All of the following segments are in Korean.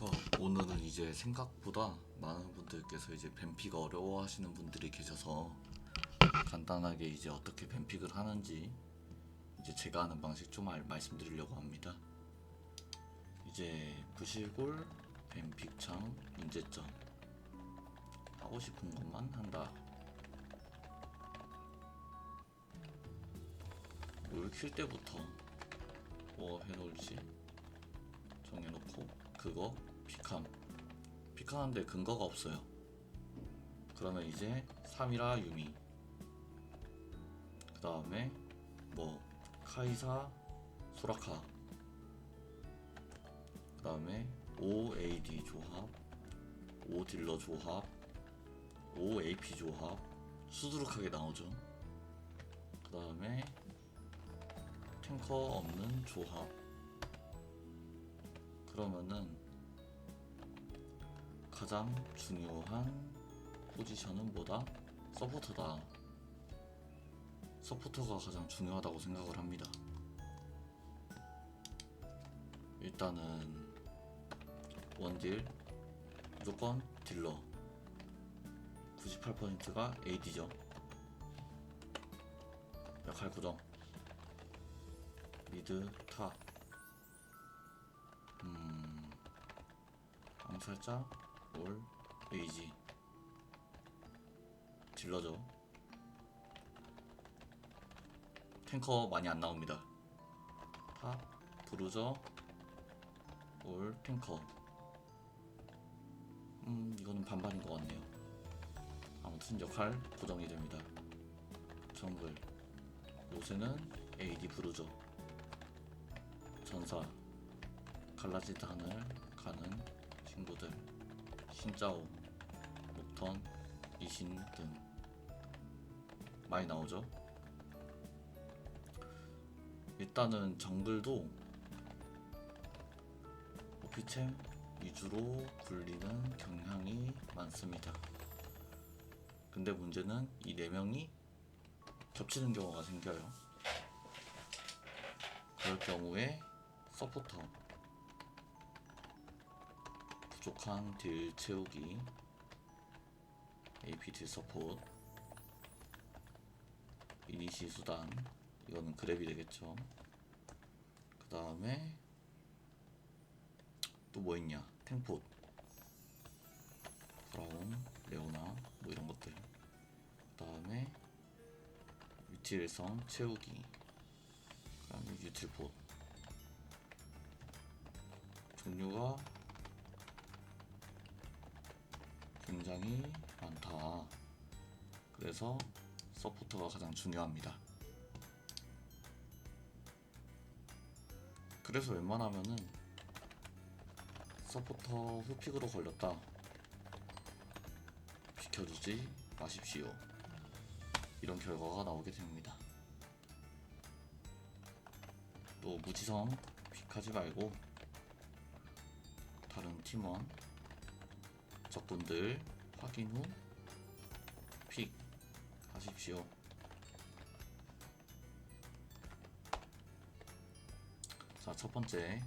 그러니까 오늘은 이제 생각보다 많은 분들께서 이제 뱀픽 어려워 하시는 분들이 계셔서 간단하게 이제 어떻게 뱀픽을 하는지 이제 제가 하는 방식 좀 알- 말씀드리려고 합니다. 이제 부실골 뱀픽창 문제점 하고 싶은 것만 한다. 뭘 킬 때부터 뭐 해놓을지 정해놓고 그거 픽함. 픽하는데 근거가 없어요. 그러면 이제 3이라 유미. 그 다음에 뭐 카이사 소라카. 그 다음에 OAD 조합 오딜러 조합 OAP 조합. 수두룩하게 나오죠. 그 다음에 탱커 없는 조합. 그러면은 가장 중요한 포지션은 뭐다? 서포터다. 서포터가 가장 중요하다고 생각을 합니다. 일단은 원딜 무조건 딜러 98%가 AD죠. 역할 고정 미드 탑 음, 암살자 올 베이지. 딜러죠. 탱커 많이 안 나옵니다. 탑 브루저 올 탱커. 음 이거는 반반인 것 같네요. 아무튼 역할 고정이 됩니다. 정글. 요새는 AD 브루저 전사. 갈라지드 하늘 가는 친구들 신짜오 녹턴 이신 등 많이 나오죠. 일단은 정글도 오피챔 위주로 굴리는 경향이 많습니다. 근데 문제는 이네 명이 겹치는 경우가 생겨요. 그럴 경우에 서포터 부족한 딜 채우기. AP 딜 서포트. 이니시 수단. 이거는 그랩이 되겠죠. 그 다음에 또 뭐 있냐? 탱포트. 브라운 레오나 뭐 이런 것들. 그 다음에 유틸성 채우기. 그 다음에 유틸포트. 종류가 굉장히 많다. 그래서 서포터가 가장 중요합니다. 그래서 웬만하면은 서포터 후픽으로 걸렸다. 비켜주지 마십시오. 이런 결과가 나오게 됩니다. 또 무지성 픽하지 말고 다른 팀원 적분들 확인 후 픽 하십시오. 자, 첫 번째.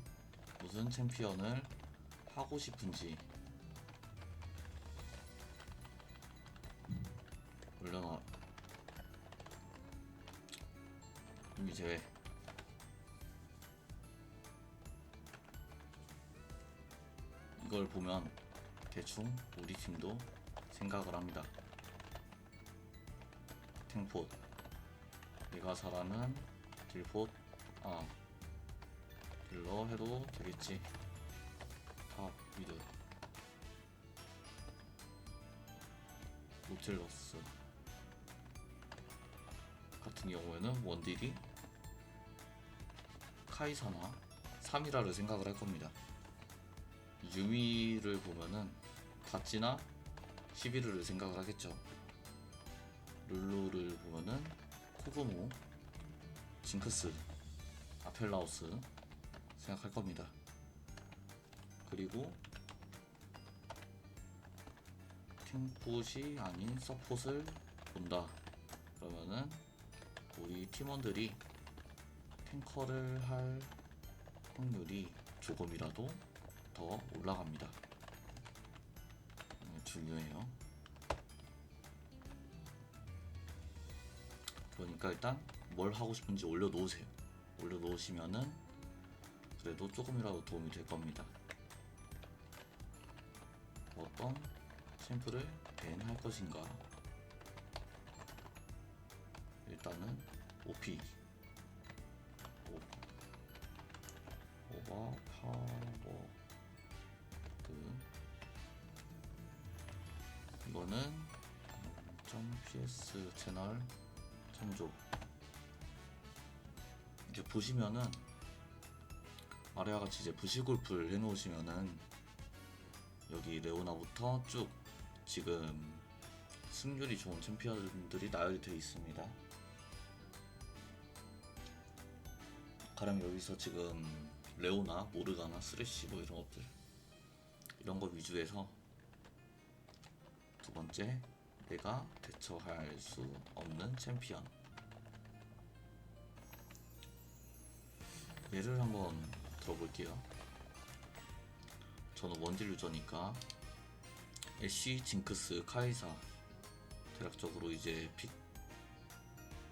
무슨 챔피언을 하고 싶은지 올려놔. 이미 제외. 이걸 보면 대충 우리 팀도 생각을 합니다. 탱폿 내가 잘하는 딜폿 아 딜러 해도 되겠지. 탑 미드. 노틸러스. 같은 경우에는 원딜이 카이사나 3이라를 생각을 할 겁니다. 유미를 보면은 다찌나 11을 생각을 하겠죠. 룰루를 보면은 코그모, 징크스, 아펠라우스 생각할 겁니다. 그리고 탱봇이 아닌 서폿을 본다. 그러면은 우리 팀원들이 탱커를 할 확률이 조금이라도 더더 올라갑니다. 네, 중요해요. 그러니까 일단 뭘 하고 싶은지 올려놓으세요. 올려놓으시면은 그래도 조금이라도 도움이 될 겁니다. 어떤 챔프를 밴할 것인가? 일단은 OP 오, 오버 파워 이거는 점 PS 채널 참조 이제 보시면은 아래와 같이 이제 부시골프를 해놓으시면은 여기 레오나부터 쭉 지금 승률이 좋은 챔피언들이 나열이 되어 있습니다. 가령 여기서 지금 레오나, 모르가나, 쓰레쉬 뭐 이런 것들 이런 거 위주에서 두 번째 내가 대처할 수 없는 챔피언 예를 한번 들어볼게요. 저는 원딜 유저니까 애쉬, 징크스, 카이사 대략적으로 이제 픽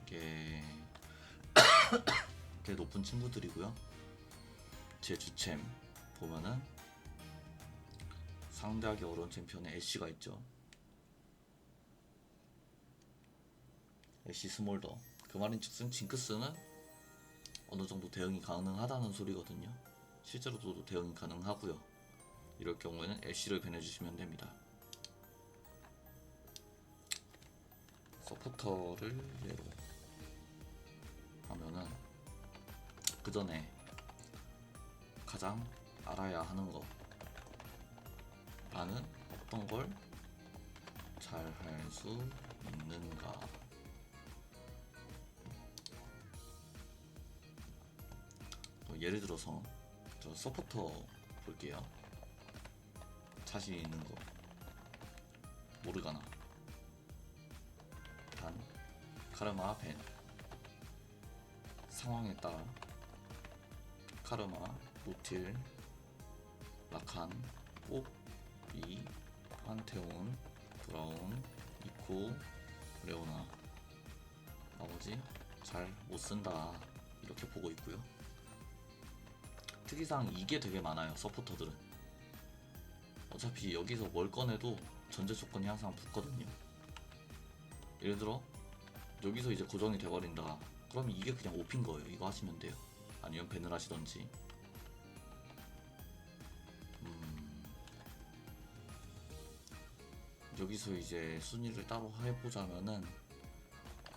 이게 꽤 높은 친구들이고요. 제 주챔 보면은 상대하기 어려운 챔피언에 애쉬가 있죠. 애쉬 스몰더 그 말인즉슨 징크스는 어느 정도 대응이 가능하다는 소리거든요. 실제로도 대응이 가능하고요. 이럴 경우에는 애쉬를 변해주시면 됩니다. 서포터를 예로 하면은 그 전에 가장 알아야 하는 거 나는 어떤 걸 잘 할 수 있는가 예를 들어서 저 서포터 볼게요. 자신 있는 거. 모르가나. 단 카르마 벤. 상황에 따라. 카르마 노틸 라칸 뽀비 판테온 브라운 이코 레오나. 나머지 잘 못쓴다. 이렇게 보고 있고요 특이사항 이게 되게 많아요 서포터들은. 어차피 여기서 뭘 꺼내도 전제 조건이 항상 붙거든요. 예를 들어 여기서 이제 고정이 돼버린다. 그럼 이게 그냥 오핀 거예요. 이거 하시면 돼요. 아니면 밴을 하시던지. 음, 여기서 이제 순위를 따로 해보자면은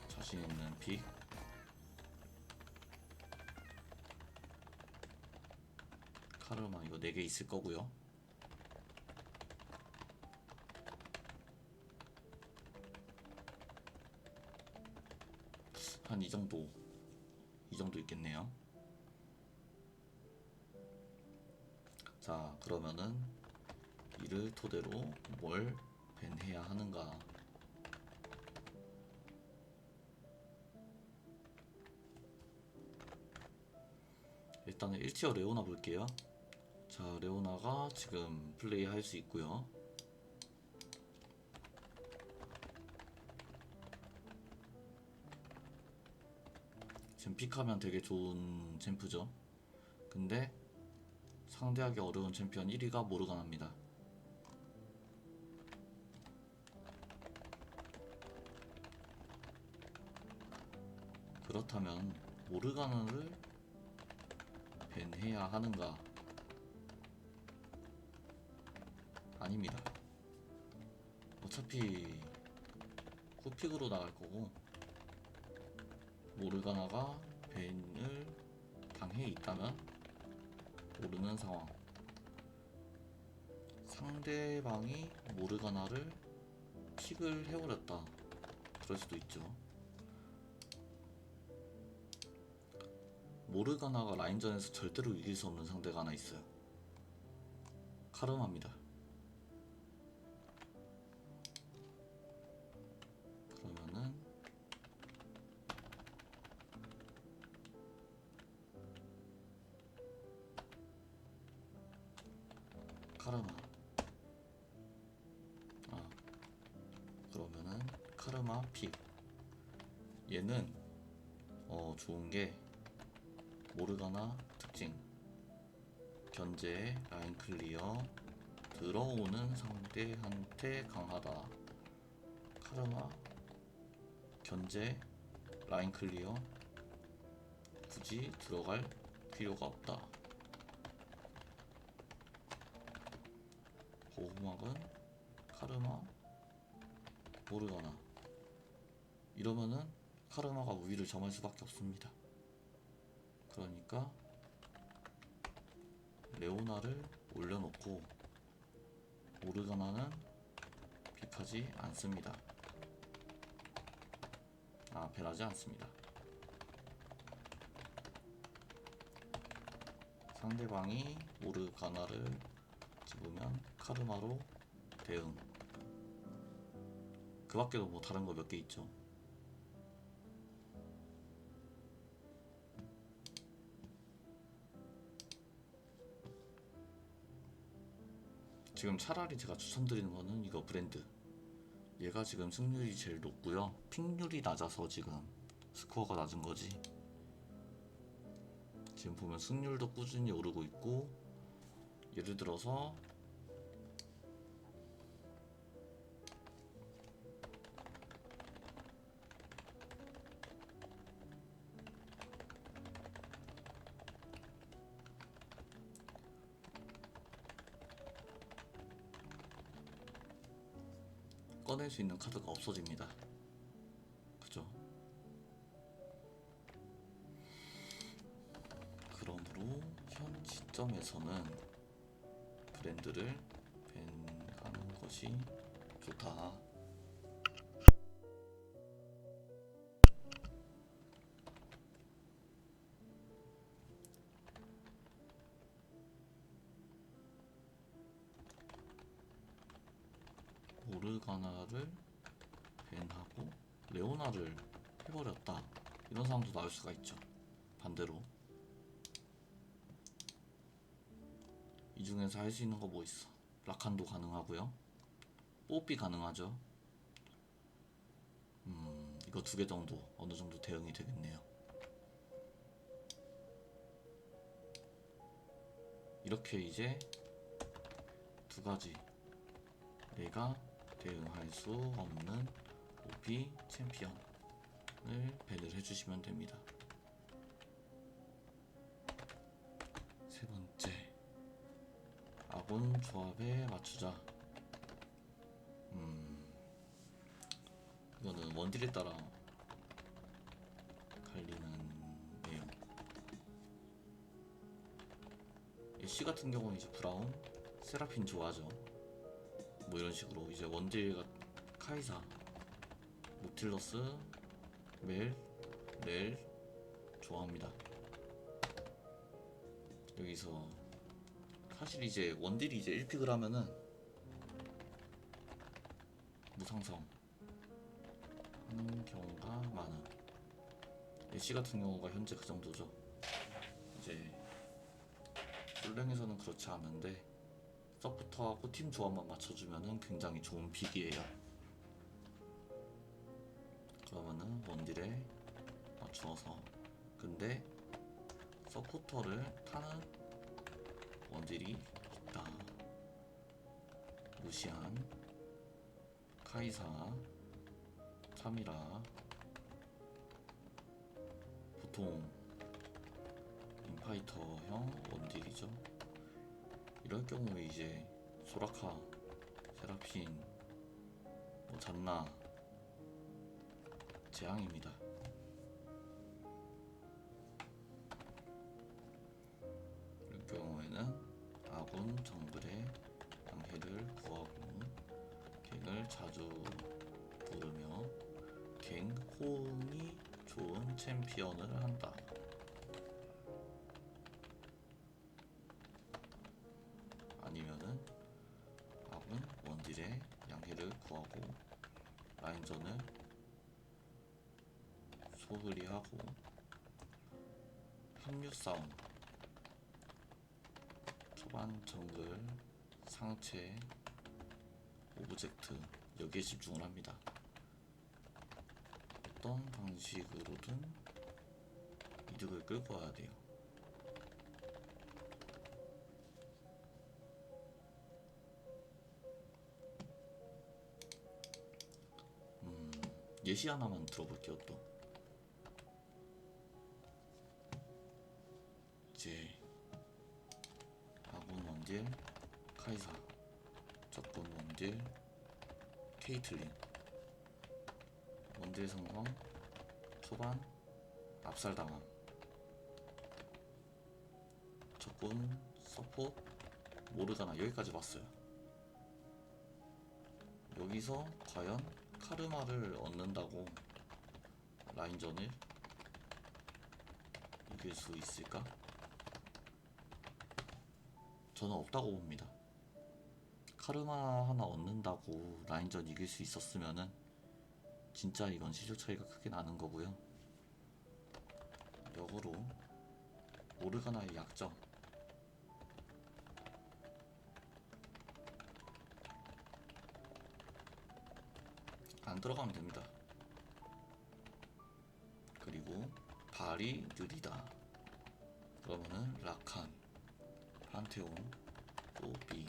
자신 있는 픽 카르마 이거 4개 있을 거고요. 한 이 정도 이 정도 있겠네요. 자 그러면은 이를 토대로 뭘 밴해야 하는가? 일단은 1티어 레오나 볼게요 자 레오나가 지금 플레이 할 수 있고요. 지금 픽하면 되게 좋은 챔프죠. 근데 상대하기 어려운 챔피언 1위가 모르가나입니다. 그렇다면 모르가나를 밴해야 하는가 아닙니다. 어차피 후픽으로 나갈 거고 모르가나가 벤을 당해 있다면 모르는 상황. 상대방이 모르가나를 픽을 해버렸다. 그럴 수도 있죠. 모르가나가 라인전에서 절대로 이길 수 없는 상대가 하나 있어요. 카르마입니다 카르마 픽 얘는 어 좋은 게 모르가나 특징. 견제 라인 클리어 들어오는 상대한테 강하다. 카르마 견제 라인 클리어. 굳이 들어갈 필요가 없다. 보호막은 카르마 모르가나 이러면은 카르마가 우위를 점할 수밖에 없습니다. 그러니까 레오나를 올려놓고 모르가나는 픽하지 않습니다. 아 배라지 않습니다. 상대방이 모르가나를 집으면 카르마로 대응. 그 밖에도 뭐 다른 거 몇 개 있죠 지금 차라리 제가 추천드리는 거는 이거 브랜드. 얘가 지금 승률이 제일 높고요. 픽률이 낮아서 지금 스코어가 낮은 거지. 지금 보면 승률도 꾸준히 오르고 있고 예를 들어서 꺼낼 수 있는 카드가 없어집니다. 그죠? 그러므로 현 시점에서는 브랜드를 밴하는 것이 좋다. 모르가나를 밴하고 레오나를 해버렸다. 이런 상황도 나올 수가 있죠. 반대로. 이 중에서 할 수 있는 거 뭐 있어? 라칸도 가능하고요. 뽀삐 가능하죠. 음 이거 두 개 정도 어느 정도 대응이 되겠네요. 이렇게 이제 두 가지. 내가 대응할 수 없는 오비 챔피언을 밴을 해주시면 됩니다. 세 번째, 아군 조합에 맞추자. 음, 이거는 원딜에 따라 갈리는 내용. 씨 같은 경우는 이제 브라운, 세라핀 좋아하죠. 뭐 이런 식으로 이제 원딜 카이사 모틸러스 멜, 렐 좋아합니다. 여기서 사실 이제 원딜이 이제 1픽을 하면은 무상성 하는 경우가 많아. 애쉬 같은 경우가 현재 그 정도죠. 이제 솔랭에서는 그렇지 않은데 서포터하고 팀 조합만 맞춰주면은 굉장히 좋은 픽이에요. 그러면은 원딜에 맞추어서 근데 서포터를 타는 원딜이 있다. 루시안, 카이사, 참이라 보통 인파이터형 원딜이죠. 이럴 경우에 이제 소라카, 세라핀, 뭐 잔나 재앙입니다. 이럴 경우에는 아군 정글의 양해를 구하고 갱을 자주 부르며 갱 호응이 좋은 챔피언을 한다. 싸움 초반 정글 상체 오브젝트 여기에 집중을 합니다. 어떤 방식으로든 이득을 끌고 와야 돼요. 음, 예시 하나만 들어볼게요 또. 압살당함 적군 서포트 모르가나 여기까지 봤어요 여기서 과연 카르마를 얻는다고 라인전을 이길 수 있을까? 저는 없다고 봅니다. 카르마 하나 얻는다고 라인전 이길 수 있었으면은 진짜 이건 실력 차이가 크게 나는 거고요. 역으로 모르가나의 약점 안 들어가면 됩니다. 그리고 발이 느리다. 그러면은 라칸, 판테온, 또비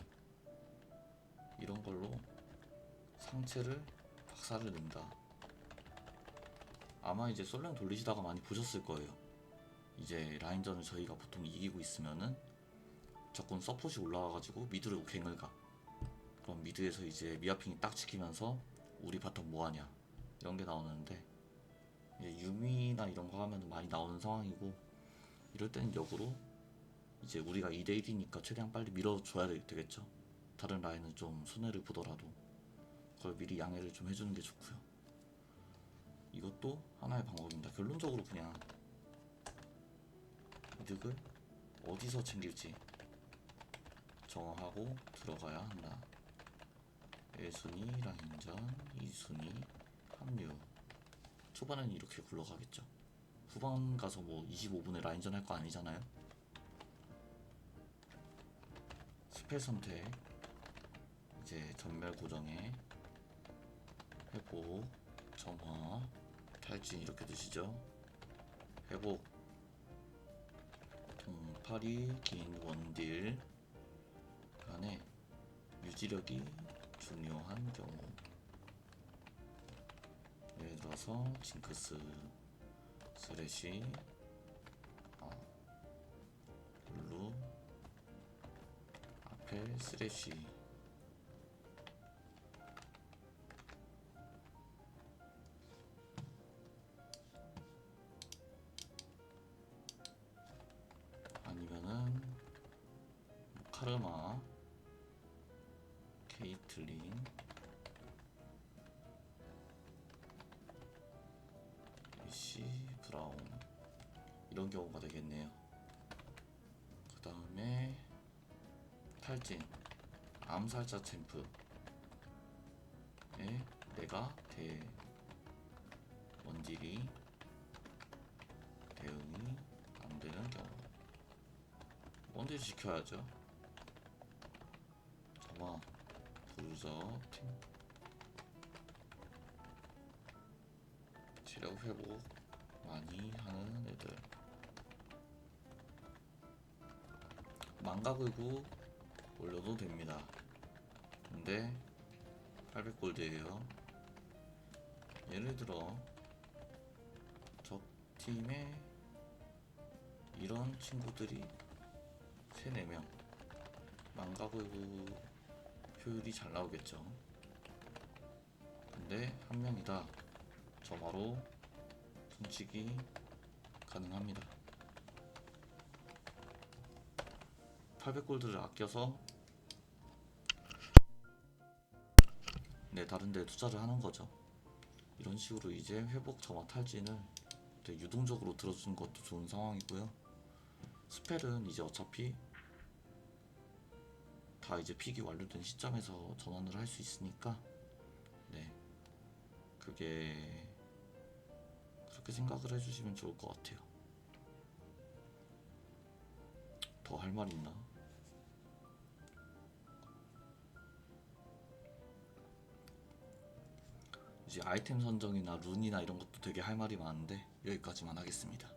이런 걸로 상체를 박살을 낸다. 아마 이제 솔랭 돌리시다가 많이 보셨을 거예요. 이제 라인전을 저희가 보통 이기고 있으면은 적군 서폿이 올라와가지고 미드로 갱을 가. 그럼 미드에서 이제 미아핑이 딱 지키면서 우리 바텀 뭐하냐 이런 게 나오는데 유미나 이런 거 하면 많이 나오는 상황이고 이럴 때는 역으로 이제 우리가 2대1이니까 최대한 빨리 밀어줘야 되- 되겠죠. 다른 라인은 좀 손해를 보더라도 그걸 미리 양해를 좀 해주는 게 좋고요. 이것도 하나의 방법입니다. 결론적으로 그냥 이득을 어디서 챙길지 정하고 들어가야 한다. 1순위 라인전, 2순위 합류. 초반에는 이렇게 굴러가겠죠. 후반 가서 뭐 25분에 라인전 할 거 아니잖아요. 스펠 선택 이제 전멸 고정에 회복 점화 탈진 이렇게 드시죠 회복 동파리 긴 원딜. 간에 유지력이 중요한 경우. 예를 들어서 징크스 스레시 어, 블루 앞에 스레시 이런 경우가 되겠네요. 그 다음에 탈진 암살자 챔프에 내가 대 원딜이 대응이 안 되는 경우. 원딜 지켜야죠. 점화 부유저 팀. 체력 회복 많이 하는 애들 망가글고 올려도 됩니다. 근데 800골드예요. 예를 들어 적 팀에 이런 친구들이 3, 4명 망가글고 효율이 잘 나오겠죠. 근데 한 명이다. 점화로 훔치기 가능합니다. 800골드를 아껴서 네 다른 데 투자를 하는 거죠. 이런 식으로 이제 회복 점화 탈진을 유동적으로 들어주는 것도 좋은 상황이고요. 스펠은 이제 어차피 다 이제 픽이 완료된 시점에서 전환을 할 수 있으니까 네 그게 그렇게 생각을 해주시면 좋을 것 같아요. 더 할 말 있나? 아이템 선정이나 룬이나 이런 것도 되게 할 말이 많은데 여기까지만 하겠습니다.